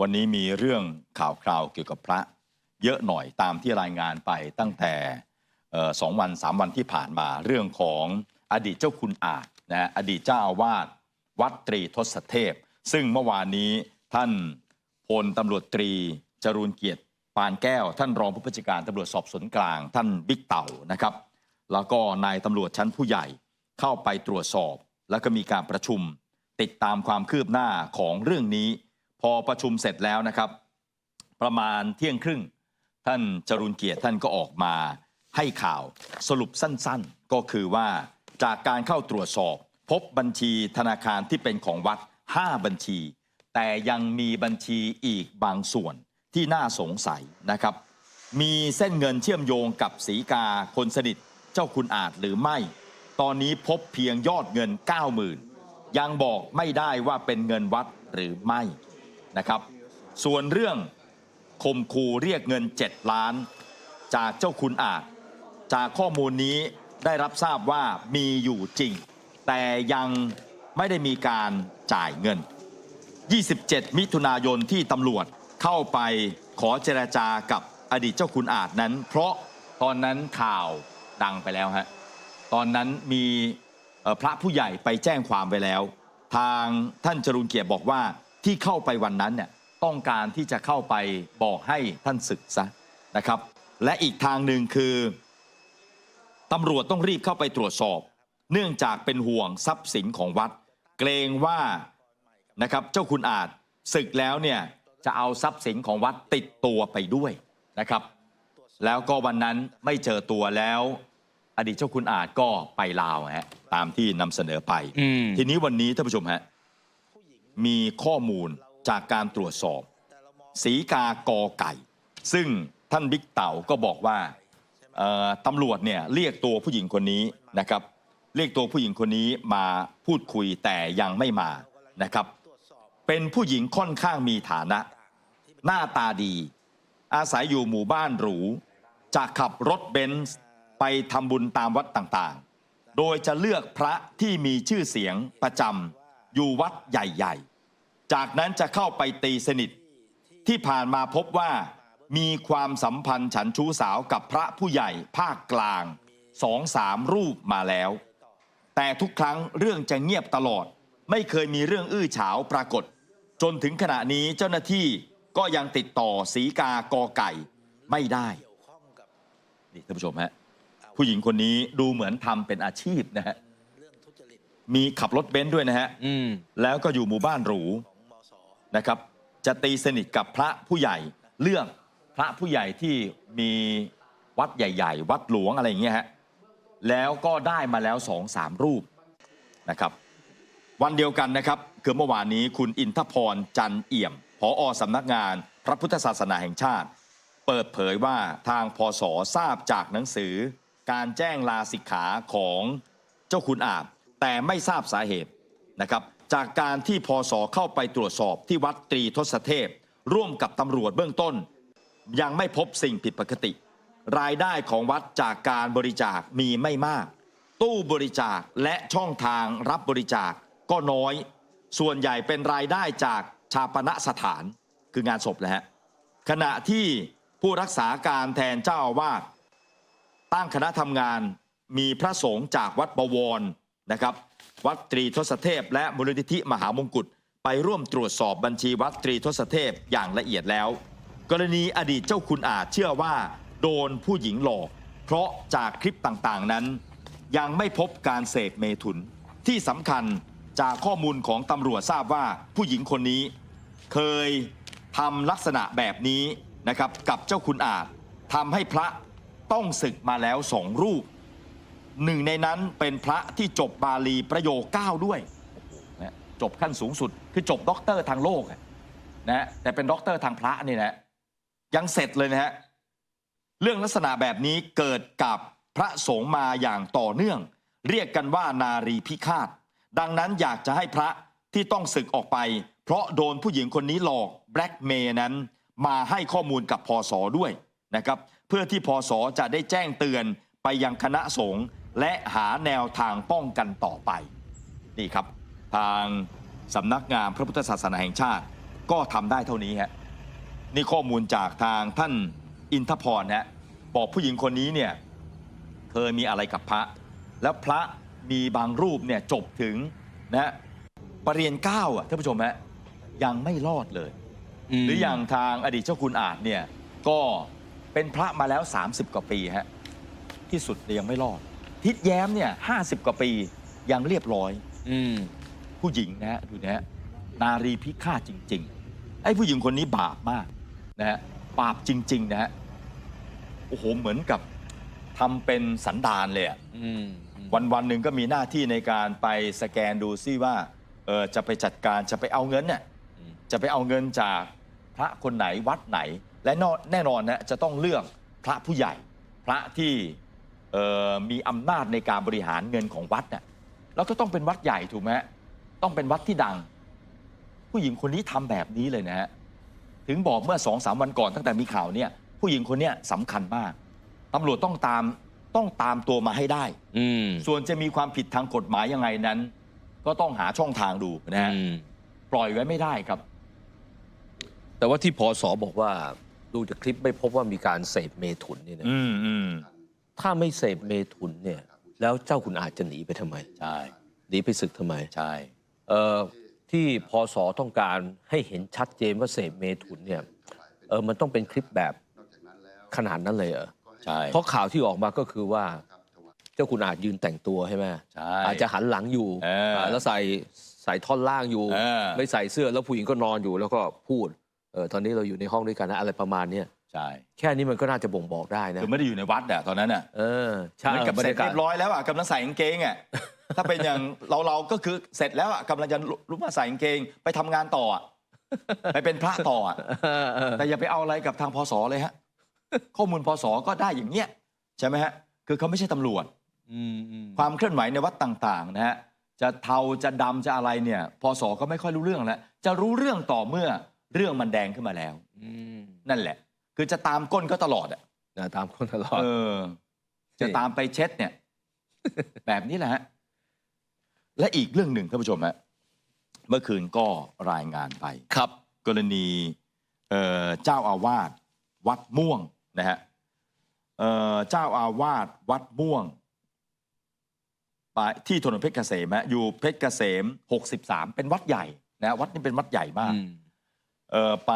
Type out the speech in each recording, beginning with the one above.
วันนี้มีเรื่องข่าวคราวเกี่ยวกับพระเยอะหน่อยตามที่รายงานไปตั้งแต่สองวันสามวันที่ผ่านมาเรื่องของอดีตเจ้าคุณอาจนะอดีตเจ้าอาวาสวัดตรีทศเทพ ซึ่งเมื่อวานนี้ท่านพลตำรวจตรีจรูนเกียรติปานแก้ว ท่านรองผู้บัญชาการตำรวจสอบสวนกลาง ท่านบิ๊กเต่านะครับ แล้วก็นายตำรวจชั้นผู้ใหญ่เข้าไปตรวจสอบ แล้วก็มีการประชุมติดตามความคืบหน้าของเรื่องนี้ พอประชุมเสร็จแล้วนะครับ ประมาณเที่ยงครึ่ง ท่านจรุนเกียรติท่านก็ออกมาให้ข่าวสรุปสั้นๆ ก็คือว่าจากการเข้าตรวจสอบ พบบัญชีธนาคารที่เป็นของวัด 5 บัญชี แต่ยังมีบัญชีอีกบางส่วนที่น่าสงสัยนะครับ มีเส้นเงินเชื่อมโยงกับสีกาคนสนิทเจ้าคุณอาจหรือไม่ ตอนนี้พบเพียงยอดเงิน 90,000 ยังบอกไม่ได้ว่าเป็นเงินวัดหรือไม่ นะครับ ส่วนเรื่องข่มขู่เรียกเงิน 7 ล้าน จากเจ้าคุณอาจ จากข้อมูลนี้ได้รับทราบว่ามีอยู่จริง แต่ยังไม่ได้มีการจ่ายเงิน 27 มิถุนายนที่ตำรวจเข้าไปขอเจรจากับอดีตเจ้าคุณอาจนั้น เพราะตอนนั้นข่าวดังไปแล้วฮะตอนนั้นมีพระผู้ใหญ่ไปแจ้งความไปแล้ว ทางท่านจรุนเกียรติบอกว่า ที่เข้าไปวันนั้นเนี่ยต้องการที่จะเข้าไปบอกให้ท่านศึกซะนะครับ และอีกทางหนึ่งคือตำรวจต้องรีบเข้าไปตรวจสอบ เนื่องจากเป็นห่วงทรัพย์สินของวัด เกรงว่านะครับเจ้าคุณอาจศึกแล้วเนี่ยจะเอาทรัพย์สินของวัดติดตัวไปด้วยนะครับ แล้วก็วันนั้นไม่เจอตัวแล้ว อดีตเจ้าคุณอาจก็ไปลาวฮะตามที่นำเสนอไปอืมทีนี้วันนี้ท่านผู้ชมฮะ มีข้อมูลจากการตรวจสอบ สีกากอไก่ ซึ่งท่านบิ๊กเต่าก็บอกว่าตำรวจเนี่ยเรียกตัวผู้หญิงคนนี้นะครับ เรียกตัวผู้หญิงคนนี้มาพูดคุยแต่ยังไม่มานะครับ เป็นผู้หญิงค่อนข้างมีฐานะ หน้าตาดี อาศัยอยู่หมู่บ้านหรู จะขับรถเบนซ์ไปทำบุญตามวัดต่างๆ โดยจะเลือกพระที่มีชื่อเสียงประจำ อยู่วัดใหญ่ ๆ จากนั้นจะเข้าไปตีสนิท ที่ผ่านมาพบว่า มีความสัมพันธ์ฉันชู้สาวกับพระผู้ใหญ่ภาคกลางสองสามรูปมาแล้ว แต่ทุกครั้งเรื่องจะเงียบตลอด ไม่เคยมีเรื่องอื้อฉาวปรากฏ จนถึงขณะนี้เจ้าหน้าที่ก็ยังติดต่อสีกากอไก่ไม่ได้นี่ท่านผู้ชมฮะผู้หญิงคนนี้ดูเหมือนทำเป็นอาชีพนะฮะ มีขับรถเบนซ์ด้วยนะฮะอืมแล้วก็อยู่หมู่บ้านหรูนะครับ จะตีสนิทกับพระผู้ใหญ่เลือกพระผู้ใหญ่ที่มีวัดใหญ่ ๆ วัดหลวงอะไรอย่างเงี้ยฮะแล้วก็ได้มาแล้วสองสามรูปนะครับ วันเดียวกันนะครับคือเมื่อวานนี้คุณอินทพรจันเอี่ยมผอสำนักงาน พระพุทธศาสนาแห่งชาติ เปิดเผยว่าทางพศทราบจากหนังสือ การแจ้งลาสิกขาของเจ้าคุณอาบ แต่ไม่ทราบสาเหตุนะครับจากการที่พศเข้าไปตรวจสอบที่วัดตรีทศเทพ ร่วมกับตำรวจเบื้องต้น ยังไม่พบสิ่งผิดปกติ รายได้ของวัดจากการบริจาคมีไม่มาก ตู้บริจาคและช่องทางรับบริจาคก็น้อย ส่วนใหญ่เป็นรายได้จากชาปณสถานคืองานศพนะฮะขณะที่ผู้รักษาการแทนเจ้าอาวาสตั้งคณะทำงานมีพระสงฆ์จากวัดบวร นะครับ วัดตรีทศเทพ และมูลนิธิมหามงกุฎไปร่วมตรวจสอบบัญชีวัดตรีทศเทพอย่างละเอียดแล้ว กรณีอดีตเจ้าคุณอาจเชื่อว่า โดนผู้หญิงหลอก เพราะจากคลิปต่างๆนั้น ยังไม่พบการเสพเมถุน ที่สำคัญจากข้อมูลของตำรวจทราบว่าผู้หญิงคนนี้ เคยทำลักษณะแบบนี้นะครับกับเจ้าคุณอาจทำให้พระต้องศึกมาแล้วสองรูป หนึ่งในนั้นเป็นพระที่จบบาลีประโยคเก้าด้วยนะจบขั้นสูงสุด คือจบด็อกเตอร์ทางโลกอะนะแต่เป็นด็อกเตอร์ทางพระนี่นะยังเสร็จเลยนะฮะเรื่องลักษณะแบบนี้เกิดกับพระสงฆ์มาอย่างต่อเนื่อง เรียกกันว่านารีพิฆาต ดังนั้นอยากจะให้พระที่ต้องศึกออกไป เพราะโดนผู้หญิงคนนี้หลอกแบล็กเมย์นั้น มาให้ข้อมูลกับพศด้วยนะครับ เพื่อที่พศจะได้แจ้งเตือนไปยังคณะสงฆ์ และหาแนวทางป้องกันต่อไป นี่ครับ ทางสำนักงานพระพุทธศาสนาแห่งชาติก็ทำได้เท่านี้ฮะนี่ข้อมูลจากทางท่านอินทพรฮะบอกผู้หญิงคนนี้เนี่ยเคยมีอะไรกับพระ แล้วพระมีบางรูปเนี่ยจบถึงนะฮะปรริญญาเก้าอะท่านผู้ชมฮะยังไม่รอดเลย หรืออย่างทางอดีตเจ้าคุณอาจเนี่ยก็เป็นพระมาแล้ว 30 กว่าปีฮะที่สุดเนี่ยยังไม่รอด ทิศแย้มเนี่ยห้กว่าปียังเรียบร้อย อืม ผู้หญิงนะฮะดูนะฮะนารีพิฆาตจริง ๆ ไอ้ผู้หญิงคนนี้บาปมากนะฮะบาปจริง ๆ นะฮะโอ้โหเหมือนกับทำเป็นสันดานเลยอะอืมวันวันๆหนึ่งก็มีหน้าที่ในการไปสแกนดูซิว่าเออจะไปจัดการจะไปเอาเงินเนี่ย อืม จะไปเอาเงินจากพระคนไหนวัดไหน และนแน่นอนนะจะต้องเลือกพระผู้ใหญ่ พระที่เอ่อ มีอำนาจในการบริหารเงินของวัดน่ะแล้วก็ต้องเป็นวัดใหญ่ถูกไหมฮะต้องเป็นวัดที่ดัง ผู้หญิงคนนี้ทำแบบนี้เลยนะฮะถึงบอกเมื่อสองสามวันก่อนตั้งแต่มีข่าวเนี่ย ผู้หญิงคนเนี้ยสำคัญมากตำรวจต้องตามต้องตามตัวมาให้ได้ อืมส่วนจะมีความผิดทางกฎหมายยังไงนั้น ก็ต้องหาช่องทางดูนะฮะอืม ปล่อยไว้ไม่ได้ครับ แต่ว่าที่พอสอบอกว่าดูจากคลิปไม่พบว่ามีการเสพเมถุนนี่นะอืมอืม ถ้าไม่เสพเมถุนเนี่ย แล้วเจ้าคุณอาจจะหนีไปทำไม ใช่ หนีไปศึกทำไม ใช่เอ่อที่พอสอต้องการให้เห็นชัดเจนว่าเสพเมถุนเนี่ยเออมันต้องเป็นคลิปแบบขนาดนั้นเลยเหรอใช่เพราะข่าวที่ออกมาก็คือว่า เจ้าคุณอาจยืนแต่งตัวใช่ไหมใช่ อาจจะหันหลังอยู่เอออ่าแล้วใส่ใส่ท่อนล่างอยู่ เออ ไม่ใส่เสื้อแล้วผู้หญิงก็นอนอยู่แล้วก็พูดเออตอนนี้เราอยู่ในห้องด้วยกันนะอะไรประมาณเนี้ย ใช่แค่นี้มันก็น่าจะบ่งบอกได้นะคือไม่ได้อยู่ในวัดอะตอนนั้นอะเออใช่เหมือนกับบรเสรร็จยากาศเรียบร้อยแล้วอะกำลังใส่กางเกงอะถ้าเป็นอย่างเราเราก็คือเสร็จแล้วอะกำลังจะลุกมาใส่กางเกงไปทำงานต่ออะไปเป็นพระต่ออะเออเออแต่อย่าไปเอาอะไรกับทางพศเลยฮะ ข้อมูลพศก็ได้อย่างเนี้ยใช่ไหมฮะคือเขาไม่ใช่ตำรวจอืมอืมความเคลื่อนไหวในวัดต่างๆนะฮะจะเทาจะดำจะอะไรเนี่ยพศก็ไม่ค่อยรู้เรื่องแล้วจะรู้เรื่องต่อเมื่อเรื่องมันแดงขึ้นมาแล้วอืมนั่นแหละ คือจะตามก้นก็ตลอดอะนะตามคนตลอด เออ จะตามไปเช็ดเนี่ย แบบนี้แหละฮะและอีกเรื่องหนึ่งท่านผู้ชมฮะเมื่อคืนก็รายงานไป ครับ กรณีเอ่อเจ้าอาวาสวัดม่วงนะฮะเอ่อเจ้าอาวาสวัดม่วงไปที่ถนนเพชรเกษมฮะอยู่เพชรเกษม 63 เป็นวัดใหญ่นะวัดนี้เป็นวัดใหญ่มากอืมเอ่อไป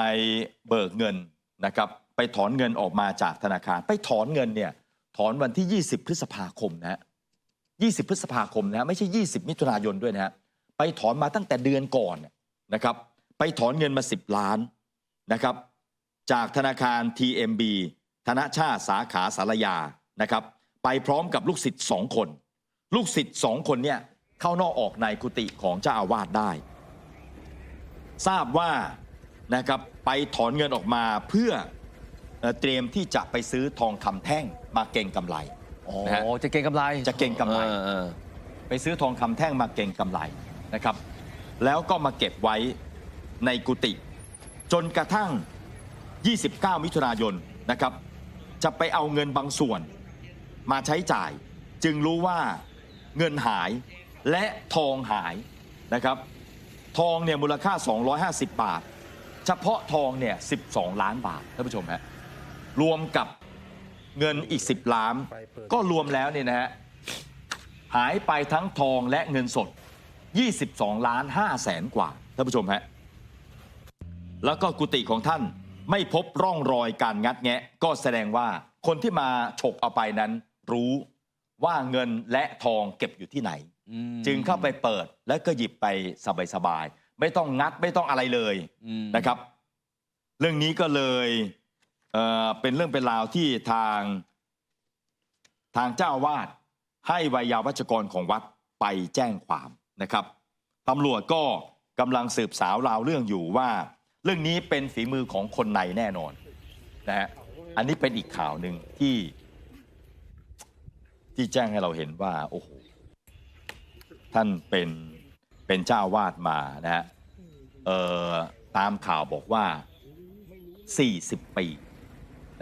เบิกเงินนะครับ ไปถอนเงินออกมาจากธนาคาร ไปถอนเงินเนี่ยถอนวันที่ 20 พฤษภาคมนะฮะ20 พฤษภาคมนะฮะไม่ใช่ 20 มิถุนายนด้วยนะฮะไปถอนมาตั้งแต่เดือนก่อนนะครับ ไปถอนเงินมา 10 ล้านนะครับ จากธนาคาร TMB ธนชาติสาขาสารยานะครับ ไปพร้อมกับลูกศิษย์สองคน ลูกศิษย์สองคนเนี่ยเข้านอกออกในกุฏิของเจ้าอาวาสได้ ทราบว่านะครับไปถอนเงินออกมาเพื่อ เอ่อเตรียมที่จะไปซื้อทองคำแท่งมาเก่งกำไร อ๋อนะฮะจะเก่งกำไรจะเก่งกำไร ออเออ ไปซื้อทองคำแท่งมาเก่งกำไรนะครับ แล้วก็มาเก็บไว้ในกุฏิจนกระทั่ง 29 มิถุนายนนะครับ จะไปเอาเงินบางส่วนมาใช้จ่าย จึงรู้ว่าเงินหายและทองหายนะครับ ทองเนี่ยมูลค่า 250 บาท เฉพาะทองเนี่ย 12 ล้านบาทท่านผู้ชมฮะ รวมกับเงินอีก 10 ล้าน ก็รวมแล้วเนี่ยนะฮะหายไปทั้งทองและเงินสด 22 ล้าน5แสนกว่าท่านผู้ชมฮะแล้วก็กุฏิของท่านไม่พบร่องรอยการงัดแงะ ก็แสดงว่าคนที่มาฉกเอาไปนั้นรู้ว่าเงินและทองเก็บอยู่ที่ไหนอืมจึงเข้าไปเปิดแล้วก็หยิบไปสบายๆไม่ต้องงัดไม่ต้องอะไรเลยอืมนะครับ เรื่องนี้ก็เลย เป็นเรื่องเป็นราวที่ทางทางเจ้าอาวาสให้วัยยาวัจกรของวัดไปแจ้งความนะครับตำรวจก็กำลังสืบสาวราวเรื่องอยู่ว่า เรื่องนี้เป็นฝีมือของคนในแน่นอนนะฮะอันนี้เป็นอีกข่าวหนึ่งที่ ที่แจ้งให้เราเห็นว่า โอ้โหท่านเป็นเป็นเจ้าวาดมานะฮะตามข่าวบอกว่า 40 ปี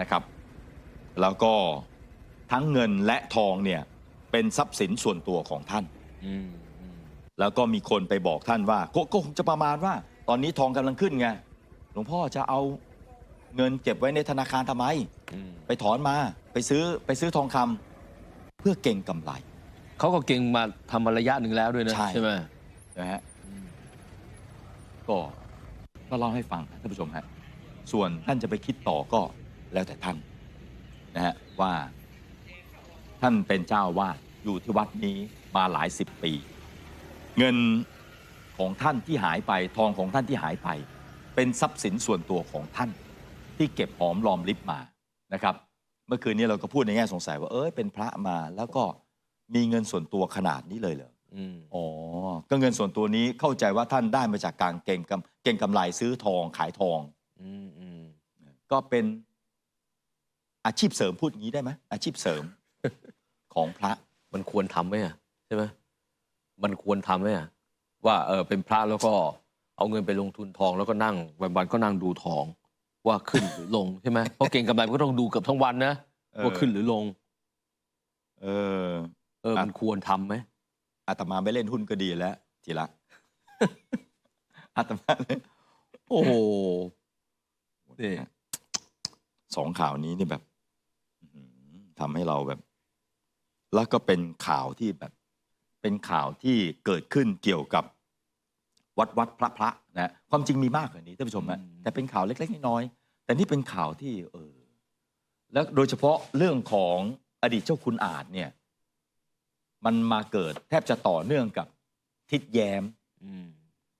นะครับ แล้วก็ทั้งเงินและทองเนี่ยเป็นทรัพย์สินส่วนตัวของท่าน อืมอืมแล้วก็มีคนไปบอกท่านว่าก็ก็คงจะประมาณว่า ตอนนี้ทองกำลังขึ้นไงลวงพ่อจะเอาเงินเก็บไว้ในธนาคารทำไม อืมไปถอนมาไปซื้อไปซื้อทองคำเพื่อเก่งกำไร เขาก็เก่งมาทำมาระยะหนึ่งแล้วด้วยนะใช่ใช่ไหมนะฮะก็ก็เล่าให้ฟังนะท่านผู้ชมฮะ ส่วนท่านจะไปคิดต่อก็ แล้วแต่ท่านนะฮะว่าท่านเป็นเจ้าอาวาดอยู่ที่วัดนี้มาหลายสิบปี เงินของท่านที่หายไปทองของท่านที่หายไป เป็นทรัพย์สินส่วนตัวของท่าน ที่เก็บหอมรอมริบมานะครับ เมื่อคืนนี้เราก็พูดในแง่สงสัยว่าเอ้ยเป็นพระมาแล้วก็มีเงินส่วนตัวขนาดนี้เลยเหรออืมอ๋อ ก็เงินส่วนตัวนี้เข้าใจว่าท่านได้มาจากการเก่งกำเก่งกำไรซื้อทองขายทองอืมอืมก็เป็น อาชีพเสริมพูดอย่างนี้ได้ไหมอาชีพเสริมของพระมันควรทำไหมอะใช่ไหมมันควรทำไหมอะว่าเออเป็นพระแล้วก็เอาเงินไปลงทุนทองแล้วก็นั่งวันๆก็นั่งดูทอง ว่าขึ้นหรือลงใช่ไหมเพราะเก่งกำไรมันก็ต้องดูเกือบทั้งวันนะเออว่าขึ้นหรือลง เออ เออครับมันควรทำไหมอาตมาไม่เล่นหุ้นก็ดีแล้วทีละอาตมาเลยโอ้โหนี่สองข่าวนี้นี่แบบอื้อหือ ทำให้เราแบบ แล้วก็เป็นข่าวที่แบบ เป็นข่าวที่เกิดขึ้นเกี่ยวกับวัดวัดพระพระนะความจริงมีมากกว่านี้ท่านผู้ชมนะแต่เป็นข่าวเล็กๆน้อยๆแต่นี่เป็นข่าวที่ เออ แล้วโดยเฉพาะเรื่องของอดีตเจ้าคุณอาจเนี่ย มันมาเกิดแทบจะต่อเนื่องกับทิดแย้มอืม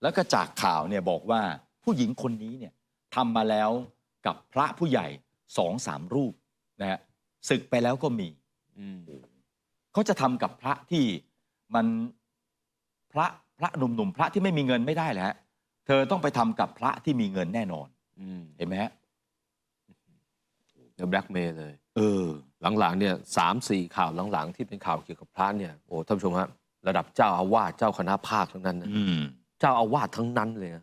แล้วก็จากข่าวเนี่ยบอกว่าผู้หญิงคนนี้เนี่ยทำมาแล้วกับพระผู้ใหญ่สองสามรูปนะฮะ ศึกไปแล้วก็มีอืมเขาจะทำกับพระที่มันพระพระหนุ่มๆพระที่ไม่มีเงินไม่ได้แหละฮะเธอต้องไปทำกับพระที่มีเงินแน่นอนอืมเห็นไหมฮะเดี๋ยวแบล็กเมย์เลย เออ หลังๆเนี่ยสามสี่ข่าวหลังๆ ที่เป็นข่าวเกี่ยวกับพระเนี่ยโอ้ท่านผู้ชมฮะระดับเจ้าอาวาสเจ้าคณะภาคทั้งนั้นนะอืมเจ้าอาวาสทั้งนั้นเลยนะ